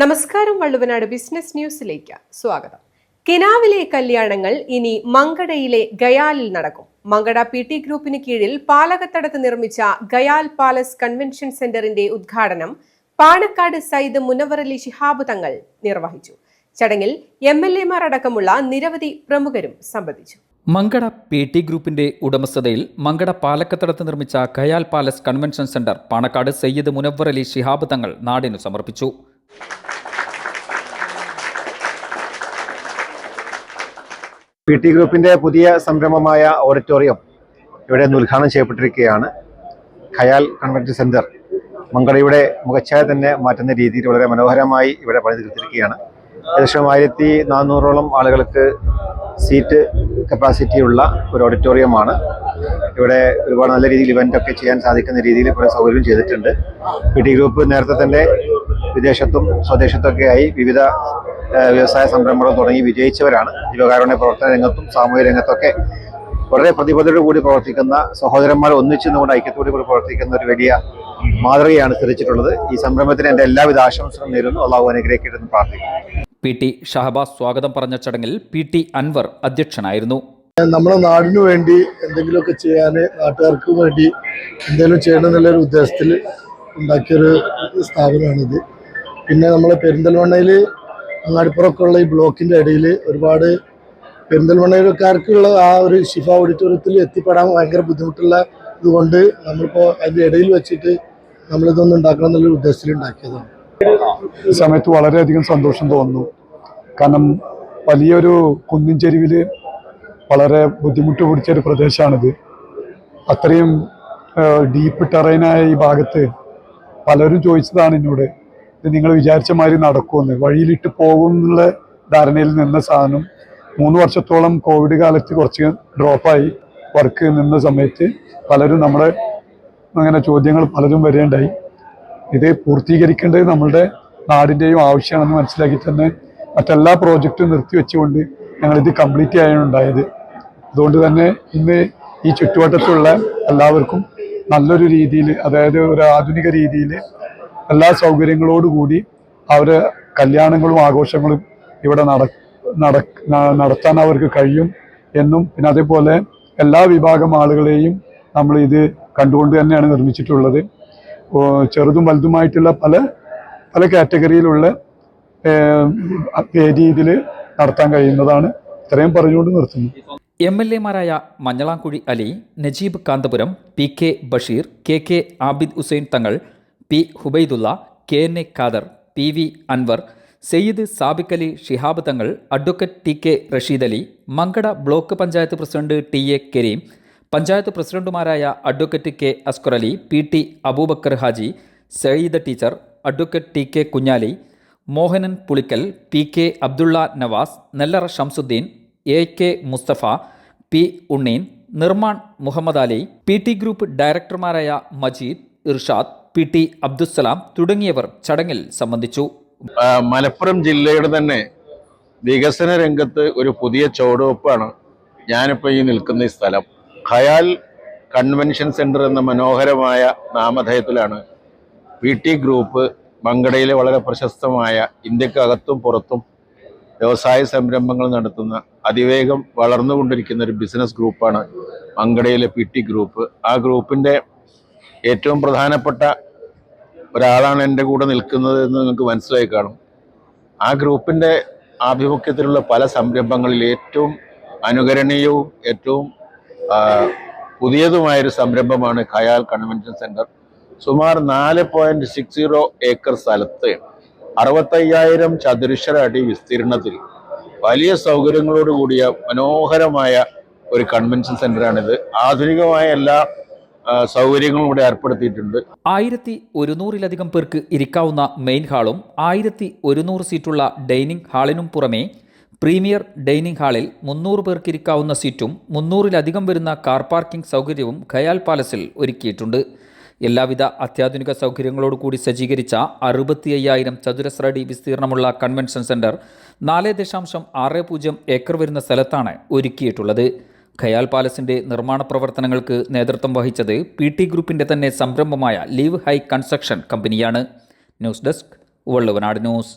നമസ്കാരം വള്ളുവനാട് ബിസിനസ് ന്യൂസിലേക്ക് സ്വാഗതം. കിനാവിലെ കല്യാണങ്ങൾ ഇനി മങ്കടയിലെ ഗയാലിൽ നടക്കും. മങ്കട പി ടി ഗ്രൂപ്പിന് കീഴിൽ പാലകത്തടത്ത് നിർമ്മിച്ച ഗയാൽ പാലസ് കൺവെൻഷൻ സെന്ററിന്റെ ഉദ്ഘാടനം പാണക്കാട് സയ്യിദ് മുനവറലി ശിഹാബ് തങ്ങൾ നിർവഹിച്ചു. ചടങ്ങിൽ എം എൽ എമാർ അടക്കമുള്ള നിരവധി പ്രമുഖരും സംബന്ധിച്ചു. മങ്കട പി ടി ഗ്രൂപ്പിന്റെ ഉടമസ്ഥതയിൽ മങ്കട പാലക്കത്തടത്ത് നിർമ്മിച്ച Khayal palace convention centre Panakkad Sayyid Munavvar Ali Shihab Thangal നാടിനു സമർപ്പിച്ചു. പി ടി ഗ്രൂപ്പിന്റെ പുതിയ സംരംഭമായ ഓഡിറ്റോറിയം ഇവിടെ ഇന്ന് ഉദ്ഘാടനം ചെയ്യപ്പെട്ടിരിക്കുകയാണ്. ഖയാൽ കൺവെൻഷൻ സെന്റർ മംഗളയുടെ മുഖച്ഛായ തന്നെ മാറ്റുന്ന രീതിയിൽ വളരെ മനോഹരമായി ഇവിടെ പണിതീർത്തിരിക്കുകയാണ് ഏകദേശം ആയിരത്തി നാനൂറോളം ആളുകൾക്ക് സീറ്റ് കപ്പാസിറ്റിയുള്ള ഒരു ഓഡിറ്റോറിയമാണ്. ഇവിടെ ഒരുപാട് നല്ല രീതിയിൽ ഇവന്റ് ഒക്കെ ചെയ്യാൻ സാധിക്കുന്ന രീതിയിൽ കുറെ സൗകര്യം ചെയ്തിട്ടുണ്ട്. പി ടി ഗ്രൂപ്പ് നേരത്തെ തന്നെ വിദേശത്തും സ്വദേശത്തൊക്കെ ആയി വിവിധ വ്യവസായ സംരംഭങ്ങൾ തുടങ്ങി വിജയിച്ചവരാണ്. ജീവകാരുണ്യ പ്രവർത്തന രംഗത്തും സാമൂഹ്യ രംഗത്തൊക്കെ വളരെ പ്രതിബദ്ധതയോട് കൂടി പ്രവർത്തിക്കുന്ന സഹോദരന്മാർ ഒന്നിച്ചു നിന്നുകൊണ്ട് ഐക്യത്തോടു കൂടി പ്രവർത്തിക്കുന്ന ഒരു വലിയ മാതൃകയാണ് സ്ഥിരിച്ചിട്ടുള്ളത് ഈ സംരംഭത്തിന് എന്റെ എല്ലാവിധ ആശംസകളും നേരുന്നു. അള്ളാഹു അനുഗ്രഹിക്കട്ടെന്ന് പ്രാർത്ഥിക്കുന്നു. പി ടി ഷഹബാസ് സ്വാഗതം പറഞ്ഞ ചടങ്ങിൽ പി ടി അൻവർ അധ്യക്ഷനായിരുന്നു. നമ്മുടെ നാടിനു വേണ്ടി എന്തെങ്കിലുമൊക്കെ ചെയ്യാൻ നാട്ടുകാർക്ക് വേണ്ടി എന്തെങ്കിലും ചെയ്യണം എന്നുള്ളൊരു ഉദ്ദേശത്തിൽ ഉണ്ടാക്കിയൊരു സ്ഥാപനമാണിത്. പിന്നെ നമ്മളെ പെരിന്തൽമണ്ണയിൽ അങ്ങാടിപ്പുറമൊക്കെ ഉള്ള ഈ ബ്ലോക്കിന്റെ ഇടയിൽ ഒരുപാട് പെരിന്തൽമണ്ണക്കാർക്കുള്ള ആ ഒരു ഷിഫ ഓഡിറ്റോറിയത്തിൽ എത്തിപ്പെടാൻ ഭയങ്കര ബുദ്ധിമുട്ടുള്ള ഇതുകൊണ്ട് നമ്മളിപ്പോൾ അതിന്റെ ഇടയിൽ വെച്ചിട്ട് നമ്മളിതൊന്നും ഉണ്ടാക്കണം എന്നുള്ള ഉദ്ദേശത്തിൽ ഉണ്ടാക്കിയതാണ്. ഈ സമയത്ത് വളരെയധികം സന്തോഷം തോന്നുന്നു. കാരണം വലിയൊരു കുന്നിൻ ചെരുവിൽ വളരെ ബുദ്ധിമുട്ട് പിടിച്ച ഒരു പ്രദേശമാണിത്. അത്രയും ഡീപ്പ് ടെറൈനായ ഈ ഭാഗത്ത് പലരും ചോദിച്ചതാണ് എന്നോട്. ഇത് നിങ്ങൾ വിചാരിച്ച മാതിരി നടക്കുമെന്ന്. വഴിയിലിട്ട് പോകും എന്നുള്ള ധാരണയിൽ നിന്ന സാധനം മൂന്ന് വർഷത്തോളം കോവിഡ് കാലത്ത് കുറച്ച് ഡ്രോപ്പായി വർക്ക് നിന്ന സമയത്ത് പലരും നമ്മുടെ അങ്ങനെ ചോദ്യങ്ങൾ പലരും വരേണ്ടായി. ഇത് പൂർത്തീകരിക്കേണ്ടത് നമ്മളുടെ നാടിന്റെയും ആവശ്യമാണെന്ന് മനസ്സിലാക്കി തന്നെ മറ്റെല്ലാ പ്രോജക്റ്റും നിർത്തിവെച്ചുകൊണ്ട് ഞങ്ങളിത് കംപ്ലീറ്റ് ചെയ്യാനുണ്ടായത് അതുകൊണ്ട് തന്നെ ഇന്ന് ഈ ചുറ്റുവട്ടത്തുള്ള എല്ലാവർക്കും നല്ലൊരു രീതിയിൽ അതായത് ഒരു ആധുനിക രീതിയിൽ എല്ലാ സൗകര്യങ്ങളോടുകൂടി അവരെ കല്യാണങ്ങളും ആഘോഷങ്ങളും ഇവിടെ നട നട- നടത്താൻ അവർക്ക് കഴിയും എന്നും പിന്നെ അതേപോലെ എല്ലാ വിഭാഗം ആളുകളെയും നമ്മൾ ഇത് കണ്ടുകൊണ്ട് തന്നെയാണ് നിർമ്മിച്ചിട്ടുള്ളത്. ചെറുതും വലുതുമായിട്ടുള്ള പല പല കാറ്റഗറിയിലുള്ള രീതിയിൽ നടത്താൻ കഴിയുന്നതാണ്. ഇത്രയും പറഞ്ഞുകൊണ്ട് നിർത്തുന്നു. M L എമാരായ Manjalamkuzhi Ali Najeeb Kanthapuram P K Basheer K K Abid Hussain Thangal P. Hubaidulla K. N. A. Khader P. V. Anwar Sayed Sabiq Ali Shihab Thangal advocate T. K. Rasheed Ali Mankada block panchayat president T. A. Kareem panchayat പ്രസിഡന്റുമാരായ advocate K. Askar Ali P. T. Aboobacker Haji Sayida teacher advocate T. K. Kunhali Mohanan Pulikkal P. K. Abdulla Navas Nellara Shamsudheen A. K. Musthafa P. Unneen Nirman Muhammad Ali P. T. Group ഡയറക്ടർമാരായ Majeed Irshad P T Abdussalam തുടങ്ങിയവർ ചടങ്ങിൽ സംബന്ധിച്ചു. മലപ്പുറം ജില്ലയുടെ തന്നെ വികസന രംഗത്ത് ഒരു പുതിയ ചുവടുവെപ്പാണ് ഞാനിപ്പോൾ ഈ നിൽക്കുന്ന ഈ സ്ഥലം. ഖയാൽ കൺവെൻഷൻ സെന്റർ എന്ന മനോഹരമായ നാമധേയത്തിലാണ് പി ടി ഗ്രൂപ്പ് മങ്കടയിലെ വളരെ പ്രശസ്തമായ ഇന്ത്യക്കകത്തും പുറത്തും വ്യവസായ സംരംഭങ്ങൾ നടത്തുന്ന അതിവേഗം വളർന്നുകൊണ്ടിരിക്കുന്ന ഒരു ബിസിനസ് ഗ്രൂപ്പാണ് മങ്കടയിലെ പി ടി ഗ്രൂപ്പ്. ആ ഗ്രൂപ്പിന്റെ ഏറ്റവും പ്രധാനപ്പെട്ട ഒരാളാണ് എന്റെ കൂടെ നിൽക്കുന്നത് എന്ന് നിങ്ങൾക്ക് മനസ്സിലായി കാണും. ആ ഗ്രൂപ്പിന്റെ ആഭിമുഖ്യത്തിലുള്ള പല സംരംഭങ്ങളിൽ ഏറ്റവും അനുകരണീയവും ഏറ്റവും പുതിയതുമായൊരു സംരംഭമാണ് ഖയാൽ കൺവെൻഷൻ സെന്റർ സുമാർ നാല് പോയിന്റ് സിക്സ് സീറോ ഏക്കർ സ്ഥലത്ത് അറുപത്തയ്യായിരം ചതുരശ്ര അടി വിസ്തീർണത്തിൽ വലിയ സൗകര്യങ്ങളോടുകൂടിയ മനോഹരമായ ഒരു കൺവെൻഷൻ സെന്ററാണിത്. ആധുനികമായ എല്ലാ സൗകര്യങ്ങളും ഇവിടെ ഏർപ്പെടുത്തിയിട്ടുണ്ട്. ആയിരത്തി ഒരുന്നൂറിലധികം പേർക്ക് ഇരിക്കാവുന്ന മെയിൻ ഹാളും ആയിരത്തി ഒരുന്നൂറ് സീറ്റുള്ള ഡൈനിങ് ഹാളിനും പുറമേ പ്രീമിയർ ഡൈനിങ് ഹാളിൽ മുന്നൂറ് പേർക്ക് ഇരിക്കാവുന്ന സീറ്റും മുന്നൂറിലധികം വരുന്ന കാർ പാർക്കിംഗ് സൗകര്യവും ഖയാൽ പാലസിൽ ഒരുക്കിയിട്ടുണ്ട്. എല്ലാവിധ അത്യാധുനിക സൗകര്യങ്ങളോട് കൂടി സജ്ജീകരിച്ച അറുപത്തി അയ്യായിരം ചതുരശ്ര അടി വിസ്തീർണമുള്ള കൺവെൻഷൻ സെന്റർ നാല് ദശാംശം ആറ് പൂജ്യം ഏക്കർ വരുന്ന സ്ഥലത്താണ് ഒരുക്കിയിട്ടുള്ളത്. ഖയാൽ പാലസിന്റെ നിർമ്മാണ പ്രവർത്തനങ്ങൾക്ക് നേതൃത്വം വഹിച്ചത് പി ടി ഗ്രൂപ്പിന്റെ തന്നെ സംരംഭമായ ലീവ് ഹൈ കൺസ്ട്രക്ഷൻ കമ്പനിയാണ്. News desk Valluvanad news.